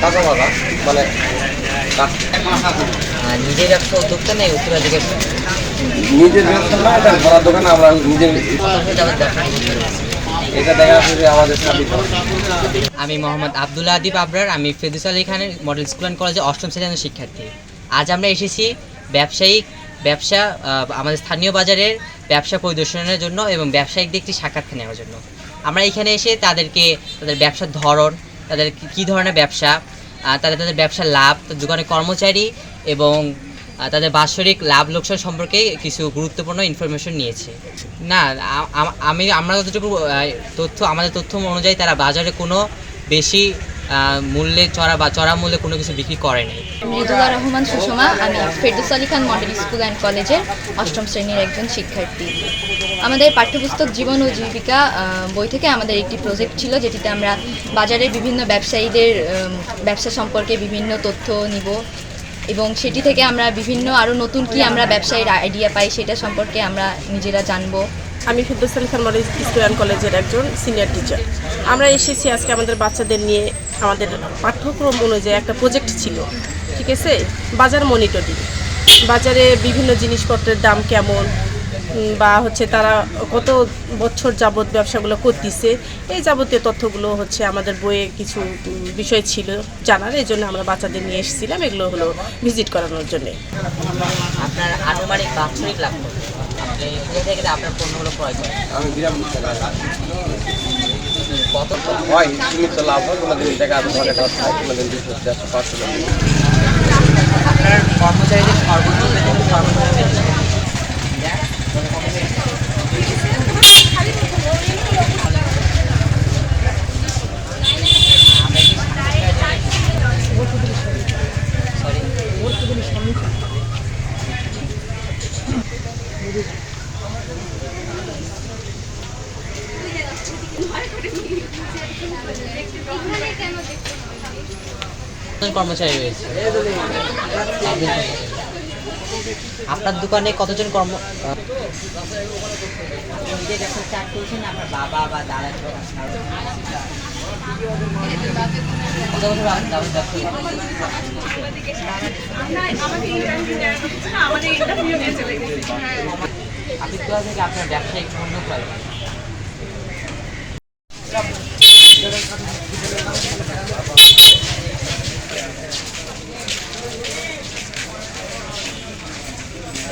কাঁচা বাজার মানে নিজের উদ্যোক্তা নেই উত্তরাধিকার নিজের ব্যবসা না এটা ঘোরার দোকানে আমরা নিজের এটা দেখা যাচ্ছে যে আমাদের আমি মোহাম্মদ আবদুল্লাহ আদিব আবরার আমি ফেদুস আলী খানের মডেল স্কুল অ্যান্ড কলেজে অষ্টম শ্রেণির শিক্ষার্থী। আজ আমরা এসেছি ব্যবসায়িক ব্যবসা আমাদের স্থানীয় বাজারের ব্যবসা পরিদর্শনের জন্য এবং ব্যবসায়িকদের একটি সাক্ষাৎ নেওয়ার জন্য। আমরা এখানে এসে তাদেরকে তাদের ব্যবসার ধরন তাদের কি- ধরনের ব্যবসা তাদের তাদের ব্যবসার লাভ দোকানের কর্মচারী এবং তাদের বাৎসরিক লাভ লোকসান সম্পর্কে কিছু গুরুত্বপূর্ণ ইনফরমেশন নিয়েছে। না আমি আমরা যতটুকু তথ্য আমাদের তথ্য অনুযায়ী তারা বাজারে কোনো বেশি মূল্যে চড়া বা চড়া মূল্যে কোনো কিছু বিক্রি করে নাই। মৃদুলা রহমান সুষমা, আমি Ferdous Ali Khan model school and কলেজের অষ্টম শ্রেণির একজন শিক্ষার্থী। আমাদের পাঠ্যপুস্তক জীবন ও জীবিকা বই থেকে আমাদের একটি প্রজেক্ট ছিল, যেটিতে আমরা বাজারের বিভিন্ন ব্যবসায়ীদের ব্যবসা সম্পর্কে বিভিন্ন তথ্য নিব এবং সেটি থেকে আমরা বিভিন্ন আরও নতুন কি আমরা ব্যবসায়ীর আইডিয়া পাই, সেটা সম্পর্কে আমরা নিজেরা জানব। আমি ফিরদৌস খান মডেল অ্যান্ড কলেজের একজন সিনিয়র টিচার আমরা এসেছি আজকে আমাদের বাচ্চাদের নিয়ে আমাদের পাঠ্যক্রম অনুযায়ী একটা প্রজেক্ট ছিল, ঠিক আছে? বাজার মনিটরিং বাজারে বিভিন্ন জিনিসপত্রের দাম কেমন বা হচ্ছে তারা কত বছর যাবত ব্যবসাগুলো করতেছে, এই যাবতীয় তথ্যগুলো হচ্ছে আমাদের বইয়ে কিছু বিষয় ছিল জানার, এই জন্য আমরা বাচ্চাদের নিয়ে এসেছিলাম। এগুলো হলো ভিজিট করানোর জন্যে। আপনার আনুমানিক বাৎসরিক লাভ? আপনি কোথা থেকে আপনার পণ্যগুলো ক্রয় করেন। আমি বিরাম। কত হয় সীমিত লাভ হয় কোনো দিন টাকা আধা টাকা হয় কোনো দুশো চারশো পাঁচশো আপনার কর্মচারীদের সর্বোচ্চ সর্বোচ্চ কর্মচারী রয়েছে আপনার দোকানে কতজন কর্ম আপনার বাবা বা দাদা কত বছর করেন? আপনি কোথা থেকে আপনার ব্যবসায়িক পণ্য ক্রয় করেন?